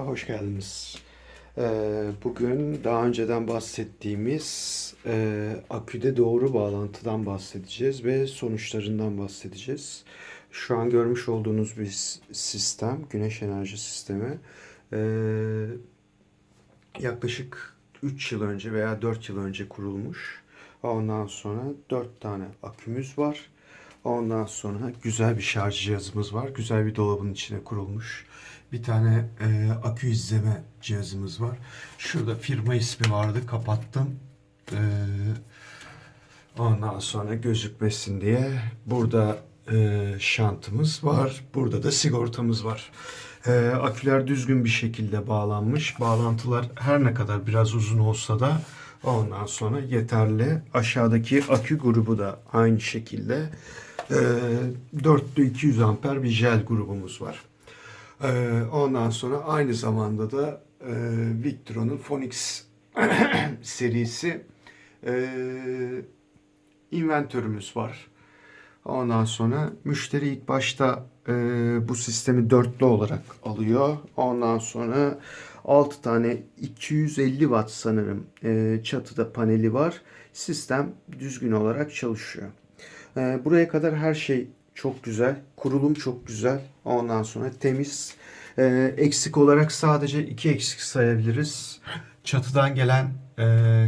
Hoş geldiniz. Ee, Bugün daha önceden bahsettiğimiz e, aküde doğru bağlantıdan bahsedeceğiz ve sonuçlarından bahsedeceğiz. Şu an görmüş olduğunuz bir sistem, güneş enerji sistemi. Ee, yaklaşık 3 yıl önce veya 4 yıl önce kurulmuş. Ondan sonra 4 tane akümüz var. Ondan sonra güzel bir şarj cihazımız var. Güzel bir dolabın içine kurulmuş. Bir tane e, akü izleme cihazımız var. Şurada firma ismi vardı. Kapattım. Ee, ondan sonra gözükmesin diye. Burada e, şantımız var. Burada da sigortamız var. E, aküler düzgün bir şekilde bağlanmış. Bağlantılar her ne kadar biraz uzun olsa da ondan sonra yeterli. Aşağıdaki akü grubu da aynı şekilde. E, dörtlü 200 amper bir jel grubumuz var. E, ondan sonra aynı zamanda da e, Victron'un Phoenix serisi e, inventörümüz var. Ondan sonra müşteri ilk başta e, bu sistemi dörtlü olarak alıyor. Ondan sonra 6 tane 250 watt sanırım e, çatıda paneli var. Sistem düzgün olarak çalışıyor. E, buraya kadar her şey çok güzel. Kurulum çok güzel. Ondan sonra temiz. E, eksik olarak sadece iki eksik sayabiliriz. Çatıdan gelen e,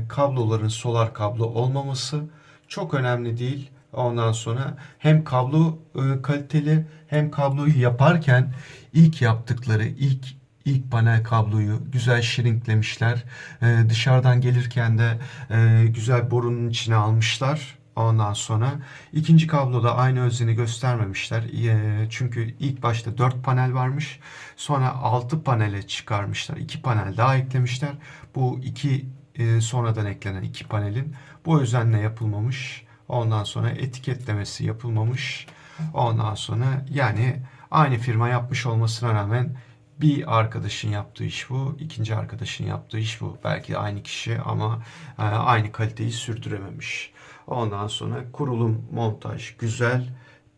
kabloların solar kablo olmaması çok önemli değil. Ondan sonra hem kablo e, kaliteli hem kabloyu yaparken ilk yaptıkları ilk ilk panel kabloyu güzel şirinklemişler. E, dışarıdan gelirken de e, güzel borunun içine almışlar. Ondan sonra ikinci kabloda aynı özeni göstermemişler. E, çünkü ilk başta 4 panel varmış. Sonra 6 panele çıkarmışlar. 2 panel daha eklemişler. Bu iki e, sonradan eklenen iki panelin bu özenle yapılmamış. Ondan sonra etiketlemesi yapılmamış. Ondan sonra yani aynı firma yapmış olmasına rağmen bir arkadaşın yaptığı iş bu, ikinci arkadaşın yaptığı iş bu. Belki aynı kişi ama e, aynı kaliteyi sürdürememiş. Ondan sonra kurulum, montaj güzel,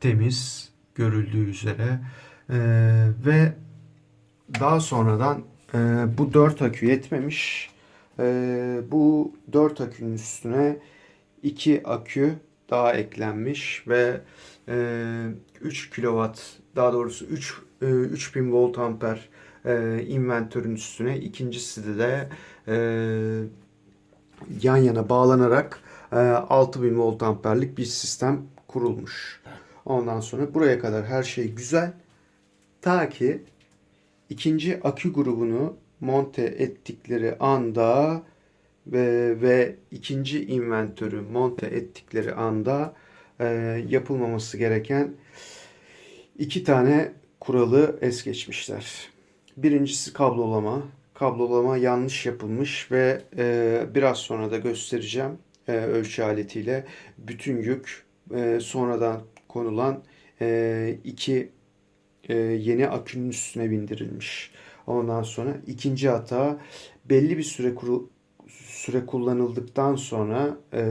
temiz görüldüğü üzere E, ve daha sonradan e, bu 4 akü yetmemiş. E, bu 4 akünün üstüne 2 akü daha eklenmiş ve e, 3 kilowatt daha doğrusu 3 e, 3000 volt amper e, inventörün üstüne ikincisi de e, yan yana bağlanarak e, 6000 volt amperlik bir sistem kurulmuş. Ondan sonra buraya kadar her şey güzel. Ta ki ikinci akü grubunu monte ettikleri anda ve, ve ikinci inventörü monte ettikleri anda e, yapılmaması gereken iki tane kuralı es geçmişler. Birincisi kablolama. Kablolama yanlış yapılmış ve e, biraz sonra da göstereceğim e, ölçü aletiyle bütün yük e, sonradan konulan e, iki e, yeni akünün üstüne bindirilmiş. Ondan sonra ikinci hata belli bir süre kuru, süre kullanıldıktan sonra e,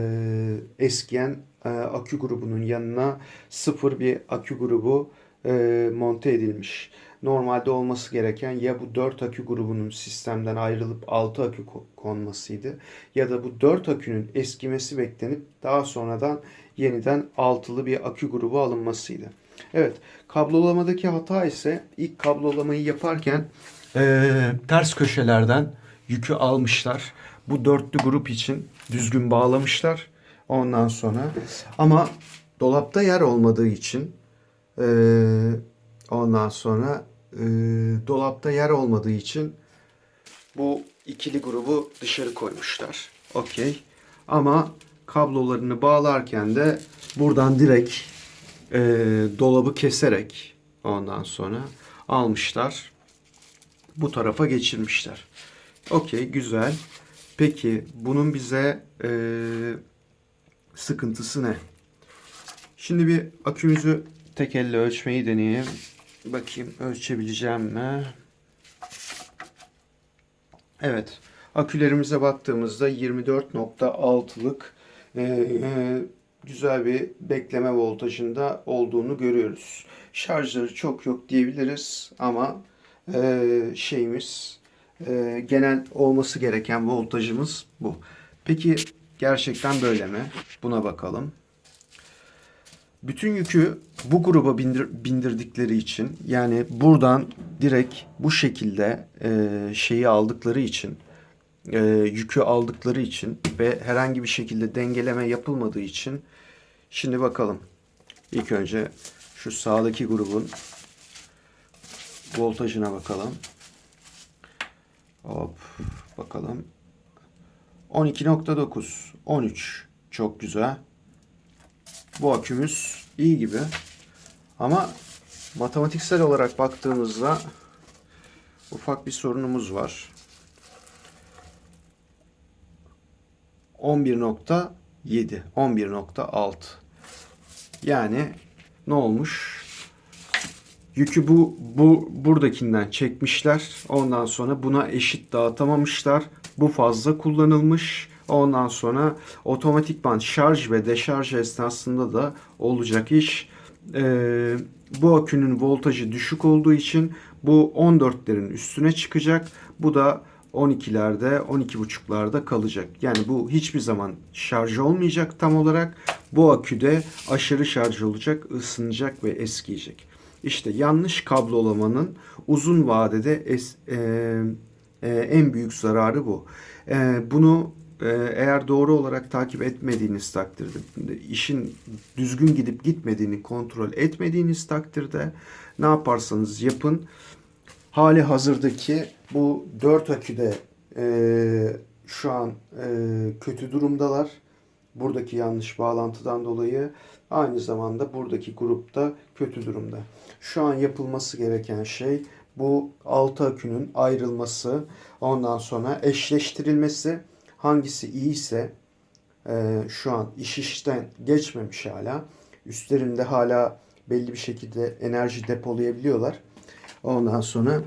eskiyen e, akü grubunun yanına sıfır bir akü grubu e, monte edilmiş. Normalde olması gereken ya bu 4 akü grubunun sistemden ayrılıp 6 akü ko- konmasıydı ya da bu 4 akünün eskimesi beklenip daha sonradan yeniden altılı bir akü grubu alınmasıydı. Evet, kablolamadaki hata ise ilk kablolamayı yaparken eee, ters köşelerden yükü almışlar. Bu dörtlü grup için düzgün bağlamışlar. Ondan sonra ama dolapta yer olmadığı için eee, ondan sonra eee, dolapta yer olmadığı için bu ikili grubu dışarı koymuşlar. Okey. Ama kablolarını bağlarken de buradan direkt e, dolabı keserek ondan sonra almışlar. Bu tarafa geçirmişler. Okey güzel. Peki bunun bize e, sıkıntısı ne? Şimdi bir akümüzü tek elle ölçmeyi deneyeyim. Bakayım ölçebileceğim mi? Evet. Akülerimize baktığımızda 24.6'lık e, e, güzel bir bekleme voltajında olduğunu görüyoruz. Şarjları çok yok diyebiliriz ama e, şeyimiz e, genel olması gereken voltajımız bu. Peki gerçekten böyle mi? Buna bakalım. Bütün yükü bu gruba bindir- bindirdikleri için yani buradan direkt bu şekilde e, şeyi aldıkları için e, yükü aldıkları için ve herhangi bir şekilde dengeleme yapılmadığı için şimdi bakalım. İlk önce şu sağdaki grubun voltajına bakalım. Hop bakalım. 12.9 13 çok güzel. Bu akümüz iyi gibi. Ama matematiksel olarak baktığımızda ufak bir sorunumuz var. 11.7, 11.6. Yani ne olmuş? Yükü bu, bu buradakinden çekmişler. Ondan sonra buna eşit dağıtamamışlar. Bu fazla kullanılmış. Ondan sonra otomatikman şarj ve deşarj esnasında da olacak iş. Ee, bu akünün voltajı düşük olduğu için bu 14'lerin üstüne çıkacak. Bu da 12'lerde, 12.5'larda kalacak. Yani bu hiçbir zaman şarj olmayacak tam olarak. Bu aküde aşırı şarj olacak, ısınacak ve eskiyecek. İşte yanlış kablolamanın uzun vadede es, e, e, en büyük zararı bu. E, bunu eğer doğru olarak takip etmediğiniz takdirde, işin düzgün gidip gitmediğini kontrol etmediğiniz takdirde ne yaparsanız yapın hali hazırdaki bu dört aküde e, şu an e, kötü durumdalar. Buradaki yanlış bağlantıdan dolayı aynı zamanda buradaki grupta kötü durumda. Şu an yapılması gereken şey bu altı akünün ayrılması, ondan sonra eşleştirilmesi. Hangisi iyiyse e, şu an iş işten geçmemiş hala. Üstlerinde hala belli bir şekilde enerji depolayabiliyorlar. Ondan sonra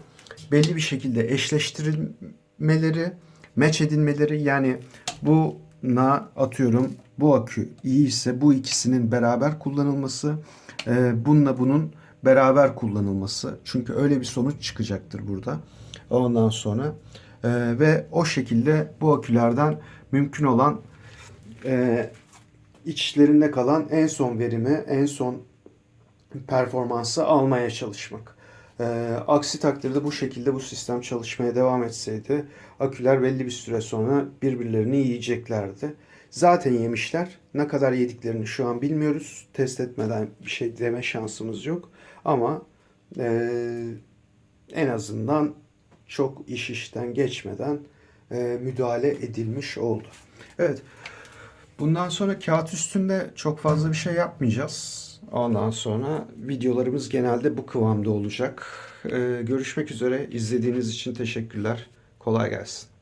belli bir şekilde eşleştirilmeleri, match edilmeleri yani bu na atıyorum bu akü iyi ise bu ikisinin beraber kullanılması, e, bununla bunun beraber kullanılması. Çünkü öyle bir sonuç çıkacaktır burada. Ondan sonra e, ve o şekilde bu akülerden mümkün olan e, içlerinde kalan en son verimi, en son performansı almaya çalışmak. Ee, aksi takdirde bu şekilde bu sistem çalışmaya devam etseydi aküler belli bir süre sonra birbirlerini yiyeceklerdi. Zaten yemişler. Ne kadar yediklerini şu an bilmiyoruz. Test etmeden bir şey deme şansımız yok. Ama ee, en azından çok iş işten geçmeden ee, müdahale edilmiş oldu. Evet. Bundan sonra kağıt üstünde çok fazla bir şey yapmayacağız. Ondan sonra videolarımız genelde bu kıvamda olacak. Ee, görüşmek üzere. İzlediğiniz için teşekkürler. Kolay gelsin.